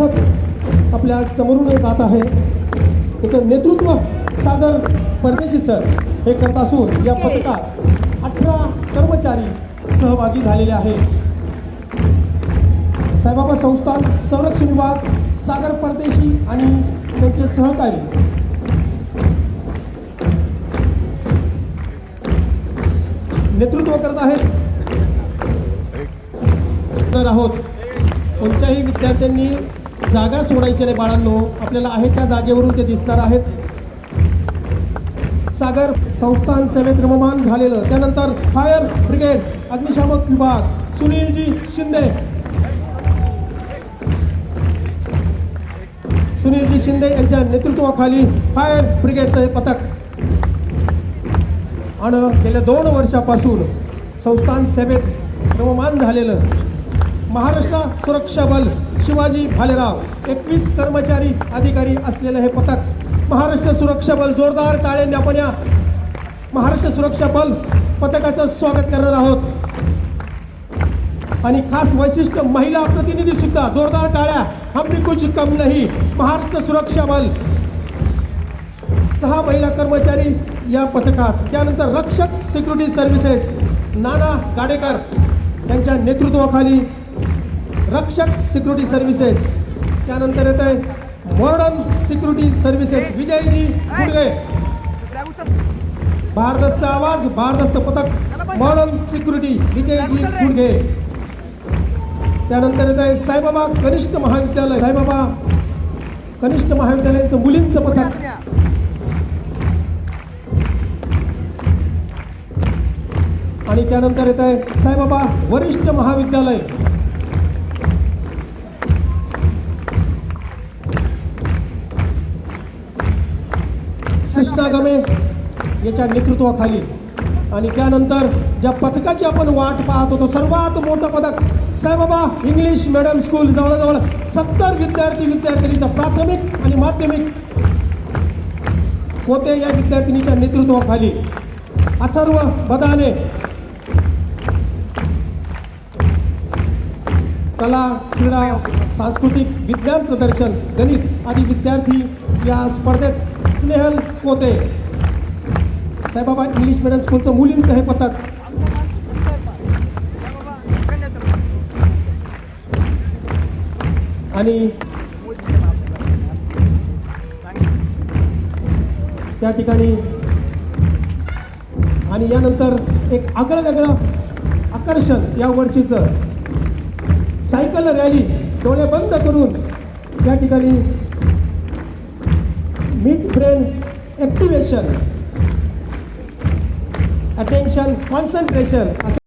पथक आपल्या समोरून जात आहे. त्याचं नेतृत्व सागर परदेशी सर हे करत असून या पथकात अठरा कर्मचारी सहभागी झालेले आहेत. साईबाबा संस्थान संरक्षण विभाग सागर परदेशी आणि त्यांचे सहकारी. नेतृत्व करत आहेत. तर आहोत कोणत्याही विद्यार्थ्यांनी जागा सोडायची रे बाळांनो. आपल्याला आहे त्या जागेवरून ते दिसणार आहेत. सागर संस्थान सेवेत रममान झालेलं. त्यानंतर फायर ब्रिगेड अग्निशामक विभाग सुनीलजी शिंदे. सुनीलजी शिंदे यांच्या नेतृत्वाखाली फायर ब्रिगेडचं हे पथक. आणि गेल्या दोन वर्षापासून संस्थान सेवेत रममान झालेलं. महाराष्ट्र सुरक्षा बल शिवाजी भालेराव एकवीस कर्मचारी अधिकारी असलेलं हे पथक. महाराष्ट्र सुरक्षा बल जोरदार टाळ्यांनी आपण या. महाराष्ट्र सुरक्षा बल पथकाचं स्वागत करणार आहोत. आणि खास वैशिष्ट्य महिला प्रतिनिधी सुद्धा जोरदार टाळ्या. हमी कुछ कम नाही. महाराष्ट्र सुरक्षा बल. सहा महिला कर्मचारी या पथकात. त्यानंतर रक्षक सिक्युरिटी सर्व्हिसेस नाना गाडेकर यांच्या नेतृत्वाखाली रक्षक सिक्युरिटी सर्व्हिसेस. त्यानंतर येत आहे मॉडर्न सिक्युरिटी सर्व्हिसेस विजयजी गुडगे. भारदस्त आवाज भारदस्त पथक मॉडर्न सिक्युरिटी विजयजी गुडगे. त्यानंतर येत आहे साईबाबा कनिष्ठ महाविद्यालय साईबाबा कनिष्ठ महाविद्यालयाचं मुलींचं पथक. आणि त्यानंतर येत आहे साईबाबा वरिष्ठ महाविद्यालय. कृष्णा गमे याच्या नेतृत्वाखाली. आणि त्यानंतर ज्या पथकाची आपण वाट पाहत होतो सर्वात मोठं पदक साईबाबा इंग्लिश मिडियम स्कूल जवळजवळ सत्तर विद्यार्थी विद्यार्थिनीचं प्राथमिक आणि माध्यमिक कोते या विद्यार्थिनीच्या नेतृत्वाखाली. अथर्व बदाने कला क्रीडा सांस्कृतिक विज्ञान प्रदर्शन गणित आदी विद्यार्थी या स्पर्धेत स्नेहल कोते. साईबाबा इंग्लिश मिडियम स्कूलचं मुलींचं हे पथक. आणि त्या ठिकाणी आणि यानंतर एक आगळं वेगळं आकर्षण या वर्षीचं. सायकल रॅली डोळे बंद करून या ठिकाणी mid brain activation attention concentration असं